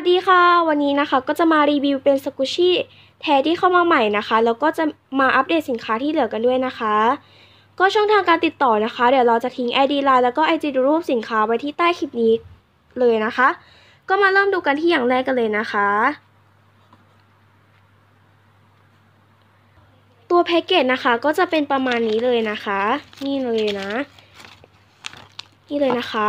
วัสดีค่ะ วันนี้นะคะก็จะมารีวิวเป็นสกุชชี่แท้ที่เข้ามาใหม่นะคะ แล้วก็จะมาอัปเดตสินค้าที่เหลือกันด้วยนะคะ ก็ช่องทางการติดต่อนะคะ เดี๋ยวเราจะทิ้ง ID ไลน์แล้วก็ IG ดูรูปสินค้าไว้ที่ใต้คลิปนี้เลยนะคะ ก็มาเริ่มดูกันที่อย่างแรกกันเลยนะคะ ตัวแพ็กเกจนะคะก็จะเป็นประมาณนี้เลยนะคะ นี่เลยนะ นี่เลยนะคะ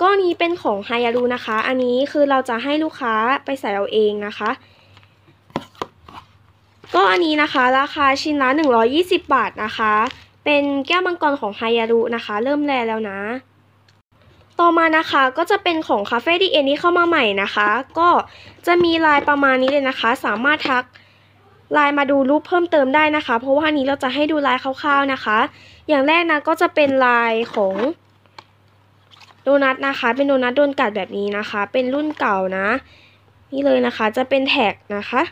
ก็อันนี้เป็นของไฮยารูนะคะ อันนี้คือเราจะให้ลูกค้าไปใส่เอาเองนะคะ ก็อันนี้นะคะ ราคาชิ้นละ 120 บาทนะคะ เป็นแก้วมังกรของไฮยารุนะคะ เริ่มแลแล้วนะ ต่อมานะคะก็จะเป็นของคาเฟ่ดีเอ็นที่เข้ามาใหม่นะคะ ก็จะมีลายประมาณนี้เลยนะคะ สามารถทักลน์มาดูรูปเพิ่มเติมได้นะคะ เพราะว่านี้เราจะให้ดูลายคร่าวๆนะคะ อย่างแรกนะก็จะเป็นลายของ โดนัทนะคะ เป็นโดนัทโดนกัดแบบนี้นะคะ เป็นรุ่นเก่านะ นี่เลยนะคะจะเป็นแท็กนะคะ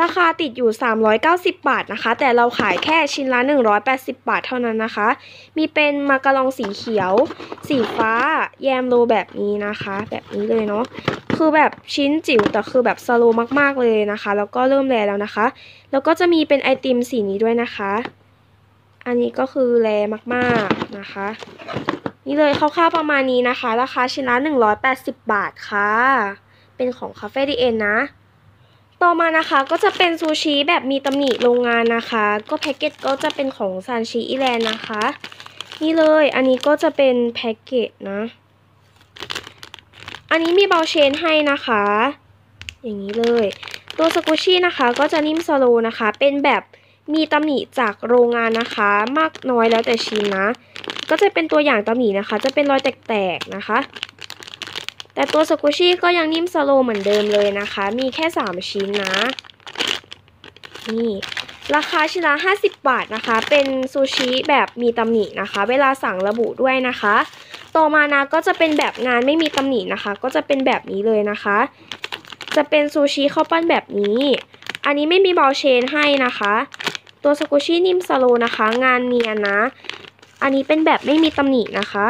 ราคาติดอยู่ 390 บาทนะคะ แต่เราขายแค่ชิ้นละ 180 บาทเท่านั้นนะคะ มีเป็นมาการองสีเขียว สีฟ้า แยมโลแบบนี้นะคะ แบบนี้เลยเนาะคือแบบชิ้นจิ๋วแต่คือแบบสโลมากๆเลยนะคะ แล้วก็เริ่มแลแล้วนะคะ แล้วก็จะมีเป็นไอติมสีนี้ด้วยนะคะ อันนี้ก็คือแลมากๆนะคะ นี่เลยคร่าวๆประมาณนี้นะคะ ราคาชิ้นละ 180 บาทค่ะ เป็นของคาเฟ่ดีเอ็นนะ ต่อมานะคะก็จะเป็นซูชิแบบมีตำหนิโรงงานนะคะ ก็แพ็กเกจก็จะเป็นของซานชิอีแลนด์นะคะ นี่เลยอันนี้ก็จะเป็นแพ็กเกจนะ อันนี้มีเบลเชนให้นะคะ อย่างนี้เลย ตัวสกุชี่นะคะก็จะนิ่มสโลนะคะ เป็นแบบ มีตำหนิจากโรงงานนะคะ มากน้อยแล้วแต่ชิ้นนะ ก็จะเป็นตัวอย่างตำหนินะคะ จะเป็นรอยแตกๆนะคะ แต่ตัวสกุชี่ก็ยังนิ่มสโลเหมือนเดิมเลยนะคะ มีแค่ 3 ชิ้นนะ นี่ราคาชิ้นละ50 บาทนะคะ เป็นซูชิแบบมีตำหนินะคะ เวลาสั่งระบุด้วยนะคะ ต่อมานะก็จะเป็นแบบงานไม่มีตำหนินะคะ ก็จะเป็นแบบนี้เลยนะคะ จะเป็นซูชิข้าวปั้นแบบนี้ อันนี้ไม่มีบอลเชนให้นะคะ ตัวสกุชี่นิ่มสโลนะคะ งานเนียนนะ อันนี้เป็นแบบไม่มีตำหนินะคะ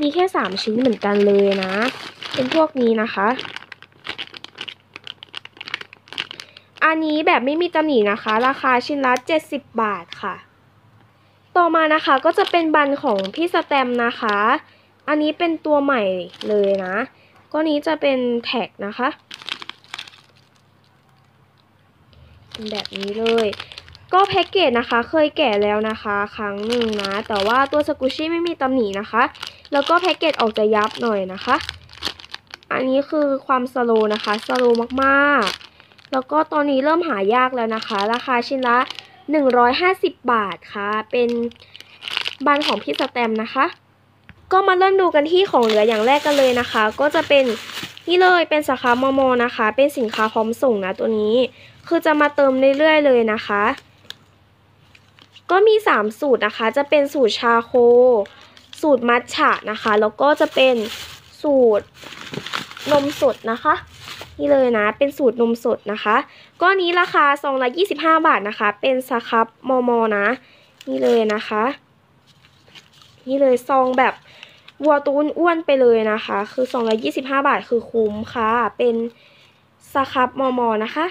มีแค่สามชิ้นเหมือนกันเลยนะ เป็นพวกนี้นะคะ อันนี้แบบไม่มีตำหนินะคะ ราคาชิ้นละ70บาทค่ะ ต่อมานะคะก็จะเป็นบันของพี่สแตมนะคะ อันนี้เป็นตัวใหม่เลยนะ ก็นี้จะเป็นแท็กนะคะเป็นแบบนี้เลย ก็แพ็กเกจนะคะเคยแกะแล้วนะคะครั้งหนึ่งนะ แต่ว่าตัวสกุชี่ไม่มีตำหนินะคะ แล้วก็แพ็กเกจออกจะยับหน่อยนะคะ อันนี้คือความสโลนะคะสโลมากๆ แล้วก็ตอนนี้เริ่มหายากแล้วนะคะ ราคาชิ้นละ 150 บาทค่ะ เป็นบันของพี่สแตมนะคะ ก็มาเริ่มดูกันที่ของเหลืออย่างแรกกันเลยนะคะ ก็จะเป็นนี่เลยเป็นสาขามอมอนะคะ เป็นสินค้าพร้อมส่งนะตัวนี้ คือจะมาเติมเรื่อยๆเลยนะคะ ก็มี 3 สูตรนะคะ จะเป็นสูตรชาโค สูตรมัทฉะนะคะ แล้วก็จะเป็นสูตรนมสดนะคะ นี่เลยนะ เป็นสูตรนมสดนะคะก็นี้ราคาซองละ25 บาทนะคะ เป็นสครับมอมอนะ นี่เลยนะคะ นี่เลยซองแบบวัวตูนอ้วนไปเลยนะคะ คือซองละ25 บาทคือคุ้มค่ะ เป็นสครับมอมอนะคะ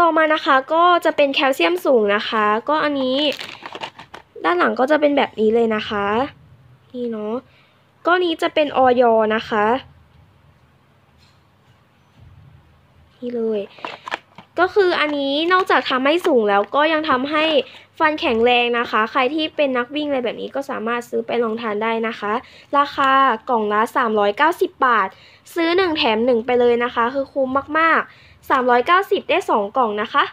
ต่อมานะคะก็จะเป็นแคลเซียมสูงนะคะ ก็อันนี้ด้านหลังก็จะเป็นแบบนี้เลยนะคะ นี่เนาะก็นี้จะเป็นออยนะคะ นี่เลย ก็คืออันนี้นอกจากทำให้สูงแล้วก็ยังทำให้ฟันแข็งแรงนะคะ ใครที่เป็นนักวิ่งอะไรแบบนี้ก็สามารถซื้อไปลองทานได้นะคะ ราคากล่องละ 390 บาท ซื้อ 1 แถม 1 ไปเลยนะคะ คือคุ้มมากๆ 390 ได้ 2 กล่องนะคะ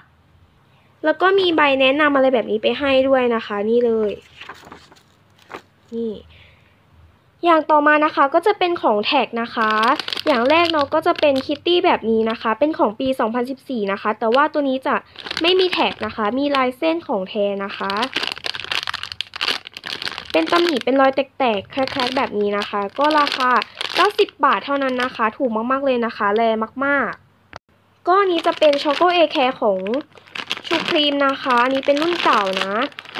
แล้วก็มีใบแนะนำอะไรแบบนี้ไปให้ด้วยนะคะ นี่เลย นี่ อย่างต่อมานะคะก็จะเป็นของแท็กนะคะ อย่างแรกเนาะก็จะเป็นคิตตี้แบบนี้นะคะ เป็นของปี 2014 นะคะ แต่ว่าตัวนี้จะไม่มีแท็กนะคะ มีลายเส้นของแทนนะคะ เป็นตำหนิเป็นรอยแตกๆ แครกๆ แบบนี้นะคะ ก็ราคา90 บาทเท่านั้นนะคะ ถูกมากๆเลยนะคะ แรงมากๆ ก็อันนี้จะเป็นช็อกโกเอแคร์ของชูครีมนะคะ อันนี้เป็นรุ่นเก่านะ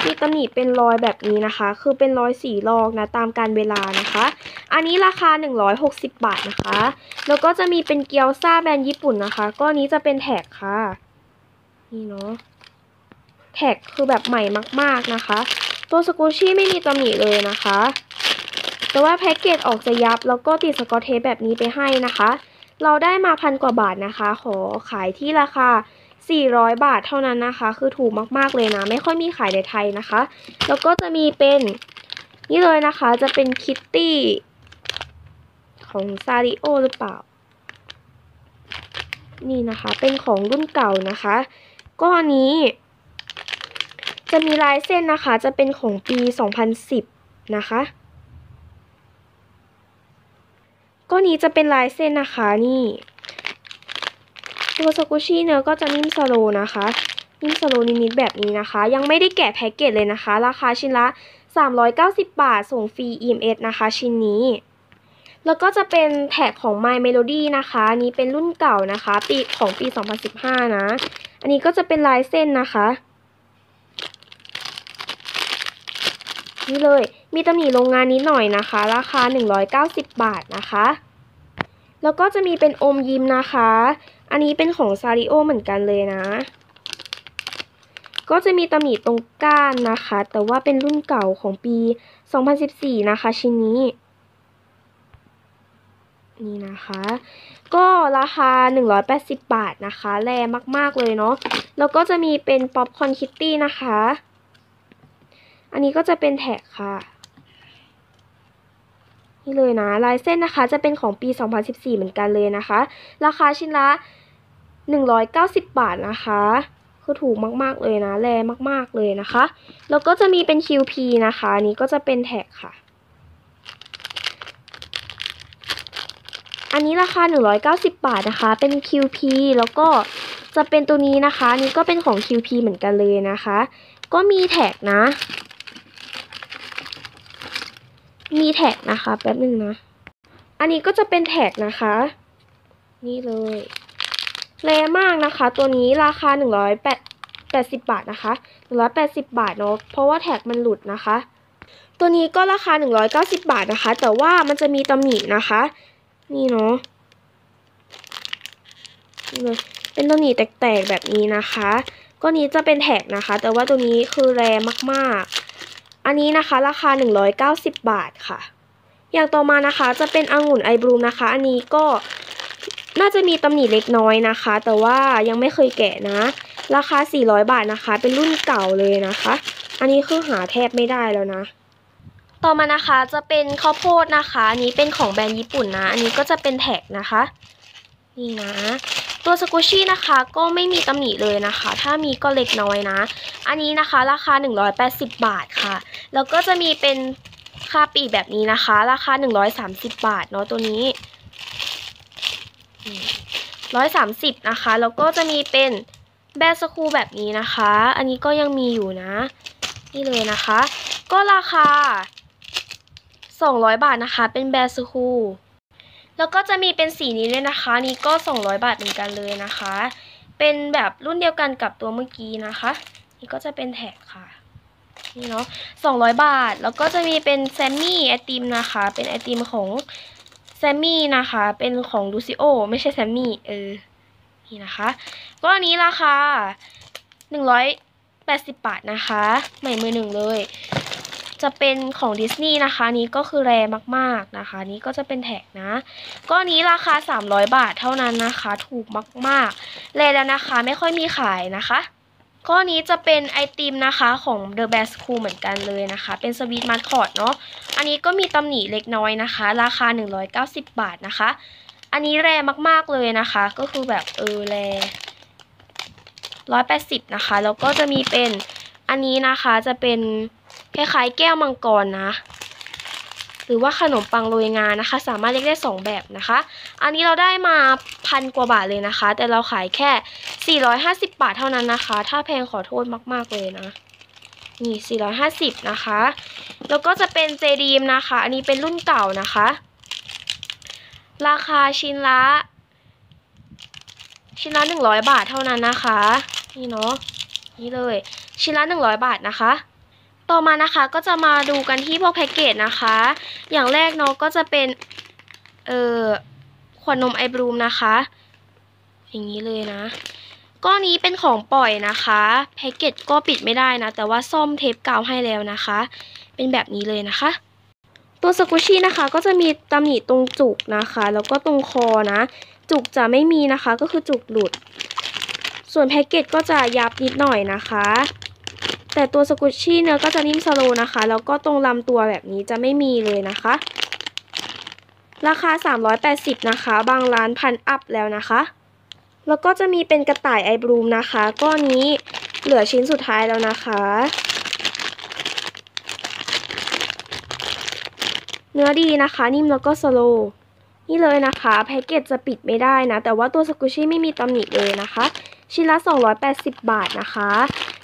มีตำหนิเป็นรอยแบบนี้นะคะ คือเป็นรอยสีลอกนะตามการเวลานะคะ อันนี้ราคา 160 บาทนะคะ แล้วก็จะมีเป็นเกียวซ่าแบรนด์ญี่ปุ่นนะคะ ก็อันนี้จะเป็นแท็กค่ะ นี่เนาะ แท็กคือแบบใหม่มาก ๆนะคะ ตัวสกูชี่ไม่มีตำหนิเลยนะคะ แต่ว่าแพ็กเกจออกจะยับ แล้วก็ติดสกอตเทปแบบนี้ไปให้นะคะ เราได้มาพันกว่าบาทนะคะ ขอขายที่ราคา 400 บาทเท่านั้นนะคะ คือถูกมากๆเลยนะ ไม่ค่อยมีขายในไทยนะคะ แล้วก็จะมีเป็นนี่เลยนะคะ จะเป็นคิตตี้ของซาริโอหรือเปล่า นี่นะคะ เป็นของรุ่นเก่านะคะ ก็อันนี้ จะมีลายเส้นนะคะ จะเป็นของปี 2010 นะคะ ก็นี้จะเป็นลายเส้นนะคะนี่ตัวสกุชี่เนื้อก็จะนิ่มสโลนะคะนิ่มสโลนิดๆแบบนี้นะคะ ยังไม่ได้แกะแพ็กเกจเลยนะคะ ราคาชิ้นละ 390 บาท ส่งฟรี EMS นะคะ ชิ้นนี้ แล้วก็จะเป็นแท็กของ My Melody นะคะนนี้เป็นรุ่นเก่านะคะ ปีของปี 2015 นะ อันนี้ก็จะเป็นลายเส้นนะคะ นี่เลยมีตำหนิโรงงานนิดหน่อยนะคะ ราคา 190 บาทนะคะ แล้วก็จะมีเป็นอมยิ้มนะคะ อันนี้เป็นของซาริโอเหมือนกันเลยนะ ก็จะมีตำหนิตรงก้านนะคะ แต่ว่าเป็นรุ่นเก่าของปี 2014 นะคะ ชิ้นนี้ นี่นะคะ ก็ราคา 180 บาทนะคะ แรงมากๆเลยเนาะ แล้วก็จะมีเป็นป๊อปคอนคิตตี้นะคะ อันนี้ก็จะเป็นแท็กค่ะ นี่เลยนะลายเส้นนะคะจะเป็นของปี 2014 เหมือนกันเลยนะคะ ราคาชิ้นละ 190 บาทนะคะคือถูกมากๆเลยนะแรงมากๆเลยนะคะ แล้วก็จะมีเป็น QP นะคะนี้ก็จะเป็นแท็กค่ะ อันนี้ราคา 190 บาทนะคะ เป็น QP แล้วก็จะเป็นตัวนี้นะคะนนี้ก็เป็นของ QP เหมือนกันเลยนะคะ ก็มีแท็กนะ มีแท็กนะคะแป๊บหนึ่งนะ อันนี้ก็จะเป็นแท็กนะคะ นี่เลยแรงมากนะคะ ตัวนี้ราคา180บาทนะคะ180บาทเนาะเพราะว่าแท็กมันหลุดนะคะ ตัวนี้ก็ราคา190บาทนะคะ แต่ว่ามันจะมีตำหนินะคะ นี่เนาะนี่เลยเป็นตำหนิแตกๆแบบนี้นะคะ ก็นี้จะเป็นแท็กนะคะ แต่ว่าตัวนี้คือแรงมากๆ อันนี้นะคะราคา 190 บาทค่ะ อย่างต่อมานะคะจะเป็นองุ่นไอบลูมนะคะ อันนี้ก็น่าจะมีตำหนิเล็กน้อยนะคะ แต่ว่ายังไม่เคยแกะนะ ราคา 400 บาทนะคะ เป็นรุ่นเก่าเลยนะคะ อันนี้คือหาแทบไม่ได้แล้วนะ ต่อมานะคะจะเป็นข้าวโพดนะคะ อันนี้เป็นของแบรนด์ญี่ปุ่นนะ อันนี้ก็จะเป็นแท็กนะคะ นี่นะ ตัวสกูชี่นะคะก็ไม่มีตำหนิเลยนะคะ ถ้ามีก็เล็กน้อยนะ อันนี้นะคะราคา 180 บาทค่ะ แล้วก็จะมีเป็นคาปีแบบนี้นะคะ ราคา 130 บาทเนาะตัวนี้ร้อยสามสิบนะคะ แล้วก็จะมีเป็นแบรสคูแบบนี้นะคะ อันนี้ก็ยังมีอยู่นะ นี่เลยนะคะ ก็ราคา200บาทนะคะ เป็นแบรสคู แล้วก็จะมีเป็นสีนี้ด้วยนะคะ นี่ก็ 200 บาทเหมือนกันเลยนะคะ เป็นแบบรุ่นเดียวกันกับตัวเมื่อกี้นะคะ นี่ก็จะเป็นแท็กค่ะ นี่เนาะ200 บาท แล้วก็จะมีเป็นแซมมี่ไอติมนะคะ เป็นไอติมของแซมมี่นะคะ เป็นของลูซิโอไม่ใช่แซมมี่ เออ นี่นะคะ ก็อันนี้ราคา180 บาทนะคะ ใหม่มือหนึ่งเลย จะเป็นของดิสนีย์นะคะนี้ก็คือแรมากๆนะคะ นี้ก็จะเป็นแท็กนะก็นี้ราคา 300 บาทเท่านั้นนะคะ ถูกมากๆแรแล้วนะคะไม่ค่อยมีขายนะคะข้อนี้จะเป็นไอติมนะคะของ The Best Cool เหมือนกันเลยนะคะ เป็นสวีทมาร์คอร์ดเนาะอันนี้ก็มีตำหนิเล็กน้อยนะคะ ราคา 190 บาทนะคะ อันนี้แรมากๆเลยนะคะ ก็คือแบบเออแร180นะคะ แล้วก็จะมีเป็นอันนี้นะคะจะเป็น คล้ายๆแก้วมังกรนะ หรือว่าขนมปังโรยงานะคะ สามารถเรียกได้ 2 แบบนะคะ อันนี้เราได้มาพันกว่าบาทเลยนะคะ แต่เราขายแค่ 450 บาทเท่านั้นนะคะ ถ้าแพงขอโทษมากๆเลยนะนี่ 450 นะคะ แล้วก็จะเป็นเจดีมนะคะ อันนี้เป็นรุ่นเก่านะคะ ราคาชิ้นละ ชิ้นละ 100 บาทเท่านั้นนะคะ นี่เนาะ นี่เลย ชิ้นละ 100 บาทนะคะ ต่อมานะคะก็จะมาดูกันที่พวกแพ็กเกจนะคะ อย่างแรกเนาะก็จะเป็นเอ่อขวดนมไอบรูมนะคะ อย่างนี้เลยนะก้อนนี้เป็นของปล่อยนะคะแพ็กเกจก็ปิดไม่ได้นะ แต่ว่าซ่อมเทปกาวให้แล้วนะคะ เป็นแบบนี้เลยนะคะ ตัวสกุชชี่นะคะ ก็จะมีตำหนิตรงจุกนะคะ แล้วก็ตรงคอนะ จุกจะไม่มีนะคะ ก็คือจุกหลุด ส่วนแพ็กเกจก็จะยับนิดหน่อยนะคะ แต่ตัวสกุชชี่เนื้อก็จะนิ่มสโลว์นะคะ แล้วก็ตรงลำตัวแบบนี้จะไม่มีเลยนะคะ ราคา 380 นะคะ บางร้านพันอัพแล้วนะคะ แล้วก็จะมีเป็นกระต่ายไอบลูมนะคะ ก้อนนี้เหลือชิ้นสุดท้ายแล้วนะคะ เนื้อดีนะคะ นิ่มแล้วก็สโลว์นี่เลยนะคะแพ็กเกจจะปิดไม่ได้นะ แต่ว่าตัวสกุชชี่ไม่มีตำหนิเลยนะคะ ชิ้นละ 280 บาทนะคะ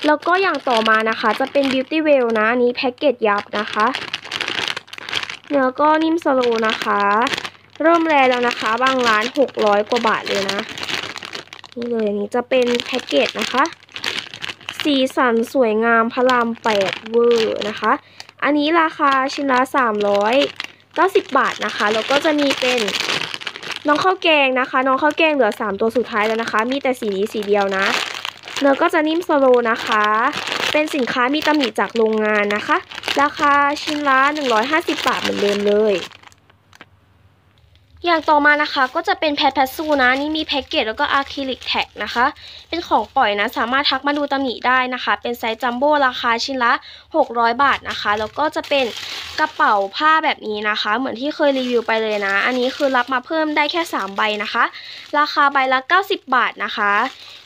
แล้วก็อย่างต่อมานะคะจะเป็น Beauty Well นะอันนี้แพ็กเกจยับนะคะ เนื้อก็นิ่มสโลนะคะ เริ่มแรแล้วนะคะ บางร้าน 600 กว่าบาทเลยนะ นี่เลยนนี้จะเป็นแพ็กเกจนะคะ สีสันสวยงามพระรามแปดเวอร์นะคะ อันนี้ราคาชิ้นละ 390 บาทนะคะ แล้วก็จะมีเป็นน้องข้าวแกงนะคะ น้องข้าวแกงเหลือ 3 ตัวสุดท้ายแล้วนะคะ มีแต่สีนี้สีเดียวนะ เนื้อก็จะนิ่มสโลนะคะ เป็นสินค้ามีตำหนิจากโรงงานนะคะ ราคาชิ้นละ 150 บาทเหมือนเดิมเลย อย่างต่อมานะคะก็จะเป็นแพทแพสซูนะนี่มีแพ็กเกจแล้วก็อะคริลิกแท็กนะคะ เป็นของปล่อยนะสามารถทักมาดูตำหนิได้นะคะ เป็นไซส์จัมโบ้ราคาชิ้นละ 600 บาทนะคะ แล้วก็จะเป็นกระเป๋าผ้าแบบนี้นะคะ เหมือนที่เคยรีวิวไปเลยนะ อันนี้คือรับมาเพิ่มได้แค่ 3 ใบนะคะ ราคาใบละ 90 บาทนะคะ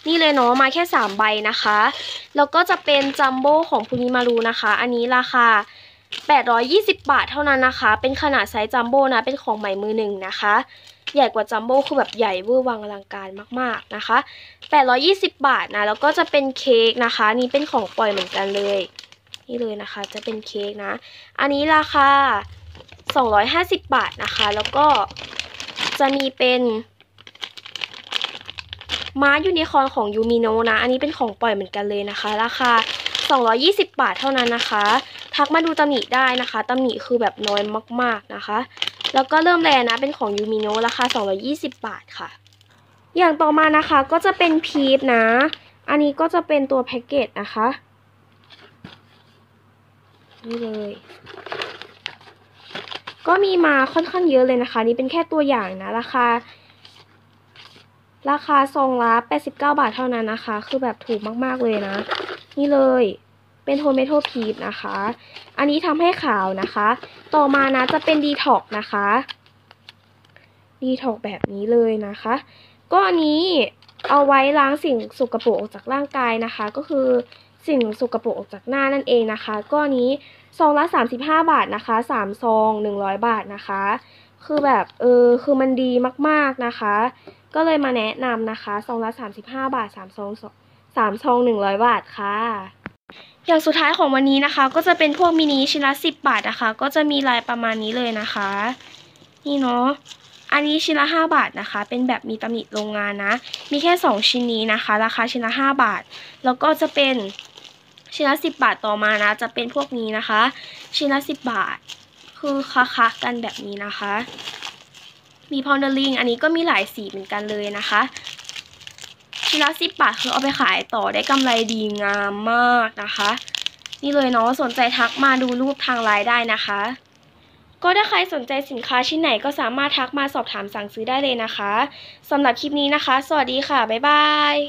นี่เลยเนาะมาแค่ 3 ใบนะคะ แล้วก็จะเป็นจัมโบ้ของพูนิมารูนะคะ อันนี้ราคา 820 บาทเท่านั้นนะคะ เป็นขนาดไซส์จัมโบ้นะ เป็นของใหม่มือหนึ่งนะคะ ใหญ่กว่าจัมโบ้คือแบบใหญ่เวอร์วังอลังการมากๆนะคะ 820 บาทนะ แล้วก็จะเป็นเค้กนะคะ นี่เป็นของปล่อยเหมือนกันเลย นี่เลยนะคะ จะเป็นเค้กนะ อันนี้ราคา 250 บาทนะคะ แล้วก็จะมีเป็นม้ายูนิคอร์นของยูมิโนนะ อันนี้เป็นของปล่อยเหมือนกันเลยนะคะ ราคา 220 บาทเท่านั้นนะคะ ทักมาดูตำหนิได้นะคะตำหนิคือแบบน้อยมากๆนะคะ แล้วก็เริ่มแรนะเป็นของยูมิโนราคา 220 บาทค่ะ อย่างต่อมานะคะก็จะเป็นพีพนะ อันนี้ก็จะเป็นตัวแพ็กเกจนะคะนี่เลย ก็มีมาค่อนข้างเยอะเลยนะคะ นี่เป็นแค่ตัวอย่างนะ ราคา ราคาซองละ89 บาทเท่านั้นนะคะ คือแบบถูกมากๆเลยนะ นี่เลย เป็นโทเมโทพีชนะคะ อันนี้ทำให้ขาวนะคะ ต่อมานะจะเป็นดีท็อกนะคะดีท็อกแบบนี้เลยนะคะ ก็อันนี้เอาไว้ล้างสิ่งสกปรกออกจากร่างกายนะคะ ก็คือสิ่งสกปรกออกจากหน้านั่นเองนะคะ ก็อันนี้ซองละ 35 บาทนะคะ3ซอง 100 บาทนะคะ คือแบบเออคือมันดีมากๆนะคะ ก็เลยมาแนะนำนะคะซองละ 35 บาท3ซอง3ซอง 100 บาทค่ะ อย่างสุดท้ายของวันนี้นะคะ ก็จะเป็นพวกมินิชิ้นละ10บบาทนะคะ ก็จะมีลายประมาณนี้เลยนะคะ นี่เนาะอันนี้ชิ้นละ5บาทนะคะ เป็นแบบมีตำหนิโรงงานนะ มีแค่2ชิ้นนี้นะคะ ราคาชิ้นละ5บาท แล้วก็จะเป็นชิ้นละ10บาทต่อมานะ จะเป็นพวกนี้นะคะ ชิ้นละ10บาท คือค้าๆกันแบบนี้นะคะมีพาวเดอร์ลิงอันนี้ก็มีหลายสีเหมือนกันเลยนะคะ ชิ้นละสิบบาทคือเอาไปขายต่อได้กำไรดีงามมากนะคะ นี่เลยเนาะสนใจทักมาดูรูปทางไลน์ได้นะคะ ก็ถ้าใครสนใจสินค้าชิ้นไหนก็สามารถทักมาสอบถามสั่งซื้อได้เลยนะคะสำหรับคลิปนี้นะคะ สวัสดีค่ะ บ๊ายบาย